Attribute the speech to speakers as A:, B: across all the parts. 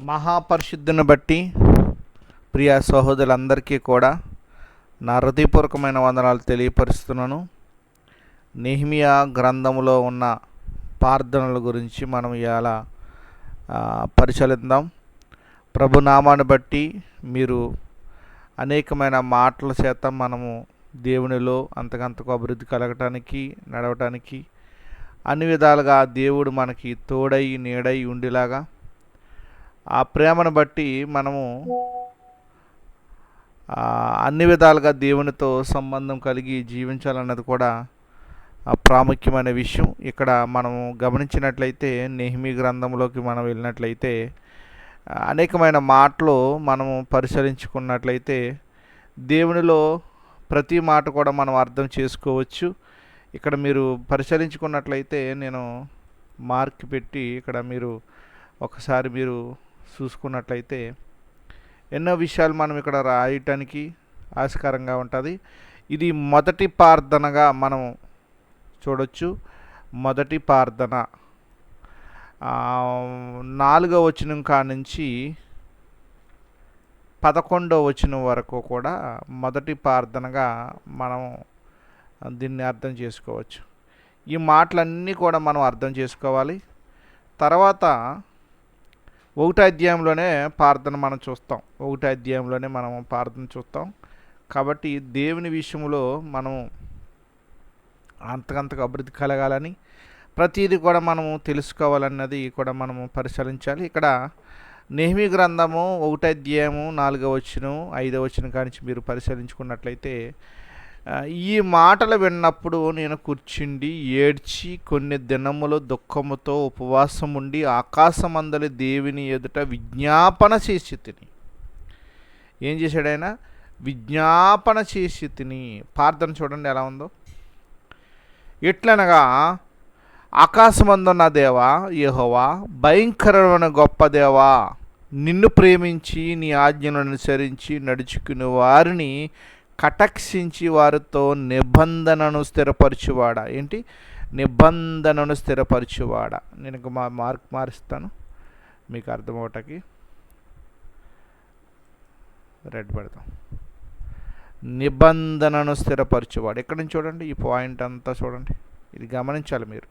A: మహాపరిశుద్ధిని బట్టి ప్రియ సహోదరులందరికీ కూడా నా హృదయపూర్వకమైన వందనాలు తెలియపరుస్తున్నాను. నిహిమియా గ్రంథంలో ఉన్న ప్రార్థనల గురించి మనం ఇవాళ పరిశీలిద్దాం. ప్రభునామాన్ని బట్టి మీరు అనేకమైన మాటల చేత మనము దేవునిలో అంతకంతకు అభివృద్ధి కలగటానికి నడవటానికి అన్ని విధాలుగా దేవుడు మనకి తోడై నీడై ఉండేలాగా ఆ ప్రేమను బట్టి మనము అన్ని విధాలుగా దేవునితో సంబంధం కలిగి జీవించాలన్నది కూడా ఆ ప్రాముఖ్యమైన విషయం. ఇక్కడ మనము గమనించినట్లయితే నెహిమి గ్రంథంలోకి మనం వెళ్ళినట్లయితే అనేకమైన మాటలు మనము పరిశీలించుకున్నట్లయితే దేవునిలో ప్రతి మాట కూడా మనం అర్థం చేసుకోవచ్చు. ఇక్కడ మీరు పరిశీలించుకున్నట్లయితే నేను మార్క్ పెట్టి ఇక్కడ మీరు ఒకసారి మీరు చూసుకున్నట్లయితే ఎన్నో విషయాలు మనం ఇక్కడ రాయటానికి ఆస్కారంగా ఉంటుంది. ఇది మొదటి ప్రార్థనగా మనం చూడొచ్చు. మొదటి ప్రార్థన. నాలుగో వచనం కానుంచి పదకొండో వచనం వరకు కూడా మొదటి ప్రార్థనగా మనం దీన్ని అర్థం చేసుకోవచ్చు. ఈ మాటలన్నీ కూడా మనం అర్థం చేసుకోవాలి. తర్వాత ఒకటో అధ్యాయంలోనే ప్రార్థన మనం చూస్తాం. ఒకటో అధ్యాయంలోనే మనం ప్రార్థన చూస్తాం. కాబట్టి దేవుని విషయంలో మనం అంతకంతకు అభివృద్ధి కలగాలని ప్రతిదీ కూడా మనము తెలుసుకోవాలన్నది కూడా మనము పరిశీలించాలి. ఇక్కడ నేహమి గ్రంథము ఒకటో అధ్యాయము నాలుగో వచ్చిన ఐదో వచ్చిన కానించి మీరు పరిశీలించుకున్నట్లయితే ఈ మాటలు విన్నప్పుడు నేను కూర్చుండి ఏడ్చి కొన్ని దినములు దుఃఖముతో ఉపవాసం ఉండి ఆకాశమందలి దేవిని ఎదుట విజ్ఞాపన చేసి తిని. ఏం చేశాడు ఆయన? విజ్ఞాపన చేసి తిని. ప్రార్థన చూడండి ఎలా ఉందో. ఎట్లనగా ఆకాశమందున్న దేవా యహోవా భయంకరమైన గొప్ప దేవా నిన్ను ప్రేమించి నీ ఆజ్ఞను అనుసరించి నడుచుకుని వారిని కటక్షించి వారితో నిబంధనను స్థిరపరచువాడా? ఏంటి? నిబంధనను స్థిరపరచువాడా? నేను ఇంక మా మార్క్ మారుస్తాను. మీకు అర్థమవటానికి రెడ్ పెడతాం. నిబంధనను స్థిరపరచువాడు. ఎక్కడి నుంచి చూడండి? ఈ పాయింట్ అంతా చూడండి. ఇది గమనించాలి మీరు.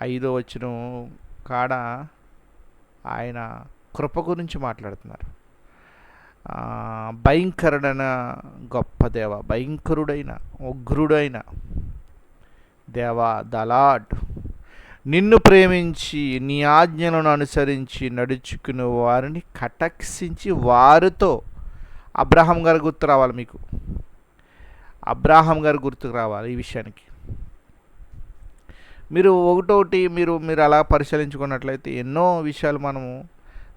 A: ఐదో వచ్చిన కాడ? ఆయన కృప గురించి మాట్లాడుతున్నారు. భయంకరుడైన గొప్ప దేవ భయంకరుడైన ఉగ్రుడైన దేవా దలాడ్. నిన్ను ప్రేమించి నీ ఆజ్ఞలను అనుసరించి నడుచుకునే వారిని కటక్షించి వారితో అబ్రాహం గారు గుర్తు రావాలి మీకు. అబ్రాహం గారు గుర్తుకు రావాలి ఈ విషయానికి. మీరు ఒకటోటి మీరు మీరు అలా పరిశీలించుకున్నట్లయితే ఎన్నో విషయాలు మనము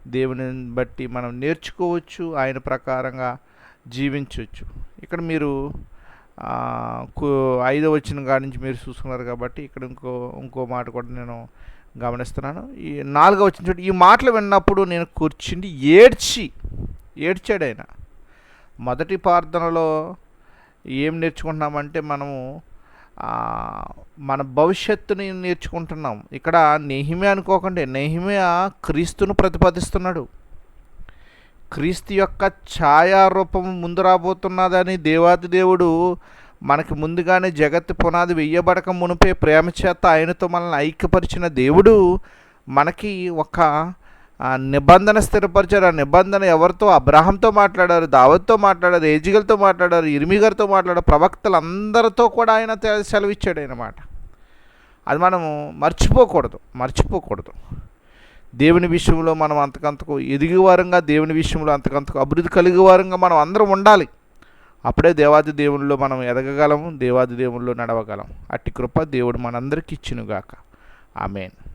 A: దేవుని బట్టి మనం నేర్చుకోవచ్చు ఆయన ప్రకారంగా జీవించవచ్చు ఇక్కడ మీరు కు- ఐదో వచ్చిన కాడి నుంచి మీరు చూసుకున్నారు కాబట్టి ఇక్కడ ఇంకో ఇంకో మాట కూడా నేను గమనిస్తున్నాను. ఈ నాలుగో వచ్చిన చోటు ఈ మాటలు విన్నప్పుడు నేను కూర్చుండి ఏడ్చి ఏడ్చాడు ఆయన. మొదటి ప్రార్థనలో ఏం నేర్చుకుంటున్నామంటే మనము మన భవిష్యత్తుని నేర్చుకుంటున్నాం. ఇక్కడ నెహిమే అనుకోకండి. నెహిమే క్రీస్తును ప్రతిపాదిస్తున్నాడు. క్రీస్తు యొక్క ఛాయారూపం ముందు రాబోతున్నదని దేవాది దేవుడు మనకి ముందుగానే జగత్తు పునాది వెయ్యబడక మునిపే ప్రేమ చేత ఆయనతో మనల్ని ఐక్యపరిచిన దేవుడు మనకి ఒక ఆ, నిబంధన స్థిరపరిచారు. ఆ నిబంధన ఎవరితో? అబ్రాహంతో మాట్లాడారు దావత్తో మాట్లాడారు ఏజిగల్తో మాట్లాడారు ఇర్మి మాట్లాడారు. ప్రవక్తలు అందరితో కూడా ఆయన సెలవిచ్చాడు అనమాట అది మనము మర్చిపోకూడదు మర్చిపోకూడదు. దేవుని విషయంలో మనం అంతకంతకు ఎదిగేవారంగా దేవుని విషయంలో అంతకంతకు అభివృద్ధి కలిగేవారంగా మనం అందరం ఉండాలి. అప్పుడే దేవాది దేవుల్లో మనం ఎదగగలము దేవాది దేవుల్లో నడవగలం అట్టి కృప దేవుడు మనందరికీ ఇచ్చినుగాక. ఆమెన్.